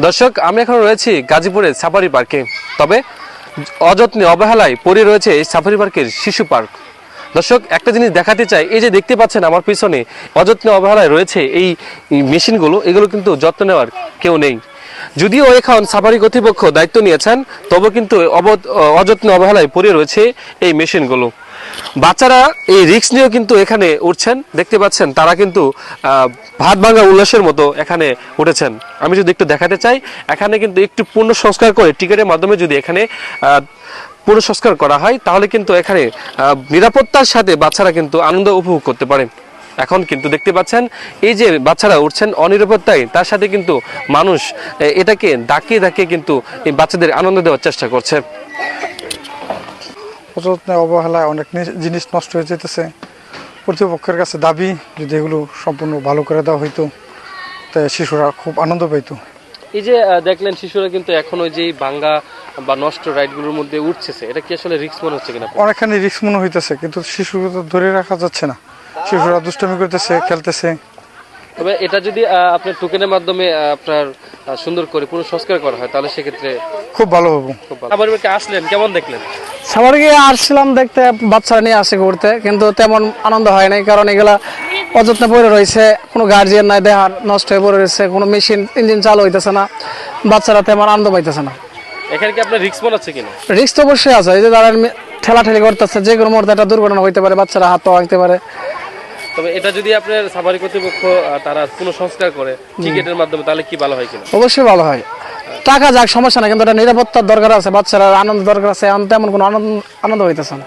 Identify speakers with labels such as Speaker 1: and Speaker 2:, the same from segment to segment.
Speaker 1: দর্শক, আমি এখন রয়েছি গাজীপুরের সাফারি পার্কে। তবে অযত্নে অবহেলায় পড়ে রয়েছে এই সাফারি পার্কের শিশু পার্ক। দর্শক, একটা জিনিস দেখাতে চাই। এই যে দেখতে পাচ্ছেন আমার পিছনে, অযত্নে অবহেলায় রয়েছে এই মেশিনগুলো, এগুলো কিন্তু যত্ন নেওয়ার কেউ নেই। যদিও এখন সাফারি কর্তৃপক্ষ দায়িত্ব নিয়েছেন তবে কিন্তু অযত্ন অবহেলায় পড়ে রয়েছে এই মেশিনগুলো। বাচ্চারা এই রিক্স নিয়েও কিন্তু এখানে উঠছেন। দেখতে পাচ্ছেন তারা কিন্তু ভাত ভাঙা উল্লাসের মতো এখানে উঠেছেন। আমি যদি একটু দেখাতে চাই এখানে কিন্তু একটু পূর্ণ সংস্কার করে টিকিটের মাধ্যমে যদি এখানে আহ, পূর্ণ সংস্কার করা হয় তাহলে কিন্তু এখানে নিরাপত্তার সাথে বাচ্চারা কিন্তু আনন্দ উপভোগ করতে পারে। এখন কিন্তু দেখতে পাচ্ছেন এই যে বাচ্চারা উঠছেন অনিরাপত্তায় তার সাথে কিন্তু মানুষ এটাকে ডাকিয়ে ডাকিয়ে কিন্তু এই বাচ্চাদের আনন্দ দেওয়ার চেষ্টা করছে।
Speaker 2: অযত্নে অবহেলায় অনেক জিনিস নষ্ট হয়ে যেতেছে। কর্তৃপক্ষের কাছে দাবি যদি এগুলো সম্পূর্ণ ভালো করে দেওয়া হইতো তাই শিশুরা খুব আনন্দ পাইতো।
Speaker 1: এই যে দেখলেন শিশুরা কিন্তু এখন ওই যে ভাঙ্গা বা নষ্ট রাইডগুলোর মধ্যে উঠছে এটা কি আসলে রিস্ক মনে হচ্ছে কিনা?
Speaker 2: অনেকখানি রিস্ক মনে হইতেছে কিন্তু শিশুকে তো ধরে রাখা যাচ্ছে না। শিশুরা দুষ্টামি করতেছে খেলতেছে।
Speaker 1: তবে এটা যদি আপনার টোকেনের মাধ্যমে আপনার সুন্দর করে পুরো সংস্কার করা হয় তাহলে সেক্ষেত্রে
Speaker 2: খুব ভালো হব।
Speaker 1: এবারকে আসলেন কেমন দেখলেন?
Speaker 3: সবার গিয়ে আসছিলাম দেখতে বাচ্চারা নিয়ে আসে ঘুরতে কিন্তু তেমন আনন্দ হয় নাই কারণ এগুলা অযত্নে পড়ে রয়েছে কোনো গার্জিয়ান নাই দেহার নষ্ট হয়ে পড়ে রয়েছে কোনো মেশিন ইঞ্জিন চালু হইতেছে না বাচ্চারা তেমন আনন্দ পাইতেছে না।
Speaker 1: এখানে কি আপনার রিস্ক মনে হচ্ছে কিনা?
Speaker 3: রিস্ক তো অবশ্যই আছে এই যে তারা মে- ঠেলাঠেলি করতেছে যে কোনো মুহূর্তে একটা দুর্ঘটনা হইতে পারে বাচ্চারা হাত পা ভাঙতে পারে।
Speaker 1: তবে এটা যদি আপনার সাফারি কর্তৃপক্ষ তারা পুনঃ সংস্কার করে টিকিটের মাধ্যমে তাহলে কি ভালো হয় কিনা?
Speaker 3: অবশ্যই ভালো হয়। টাকা যাক সমস্যা না কিন্তু একটা নিরাপত্তার দরকার আছে বাচ্চারা আনন্দ দরকার আছে এখন তেমন কোনো আনন্দ আনন্দ হইতেছে না।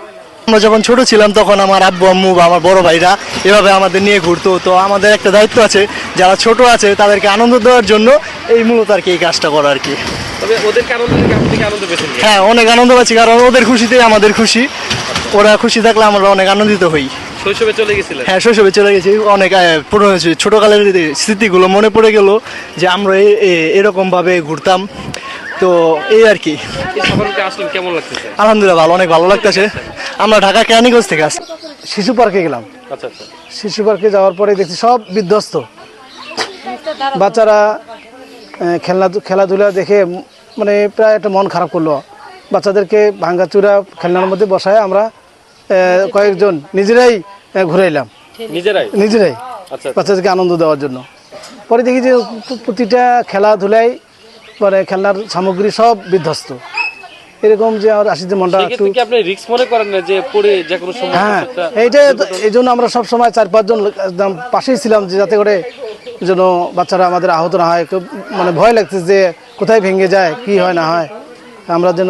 Speaker 4: আমরা যখন ছোট ছিলাম তখন আমার আব্বু আম্মু বা আমার বড় ভাইরা এভাবে আমাদের নিয়ে ঘুরতো। তো আমাদের একটা দায়িত্ব আছে যারা ছোট আছে তাদেরকে আনন্দ দেওয়ার জন্য এই মূলত আর কি এই কাজটা করা আর কি।
Speaker 1: তবে ওদেরকে আনন্দ আনন্দ
Speaker 4: হ্যাঁ অনেক আনন্দ পাচ্ছি কারণ ওদের খুশিতেই আমাদের খুশি। ওরা খুশি থাকলে আমরা অনেক আনন্দিত হই।
Speaker 1: শৈশবে চলে গেছিলেন?
Speaker 4: হ্যাঁ শৈশবে চলে গেছি। অনেক পুরনো ছোটকালের স্মৃতিগুলো মনে পড়ে গেল যে আমরা এরকমভাবে ঘুরতাম। তো এই আর কি।
Speaker 1: কেমন লাগতেছে?
Speaker 4: আলহামদুলিল্লাহ ভালো অনেক ভালো লাগতেছে। আমরা ঢাকা কেরানীগঞ্জ থেকে আসছি
Speaker 3: শিশু পার্কে গেলাম।
Speaker 1: আচ্ছা আচ্ছা।
Speaker 3: শিশু পার্কে যাওয়ার পরে দেখছি সব বিধ্বস্ত। বাচ্চারা খেলনা খেলাধুলা দেখে মানে প্রায় একটা মন খারাপ করল। বাচ্চাদেরকে ভাঙ্গাচুরা খেলনার মধ্যে বসায় আমরা কয়েকজন নিজেরাই আহ, ঘুরে এলাম।
Speaker 1: নিজেরাই?
Speaker 3: নিজেরাই।
Speaker 1: আচ্ছা
Speaker 3: বাচ্চাদেরকে আনন্দ দেওয়ার জন্য। পরে দেখি যে প্রতিটা খেলাধুলায় মানে খেলনার সামগ্রী সব বিধ্বস্ত। এরকম যে আমার আসিতে মনটা একটু
Speaker 1: আপনি রিস্ক মনে করেন না যে পড়ে যে কোনো সময়
Speaker 3: হ্যাঁ এইটা এই জন্য আমরা সব সময় চার পাঁচজন একদম পাশেই ছিলাম যে যাতে করে যেন বাচ্চারা আমাদের আহত না হয়। মানে ভয় লাগছে যে কোথায় ভেঙে যায় কি হয় না হয়। আমরা যেন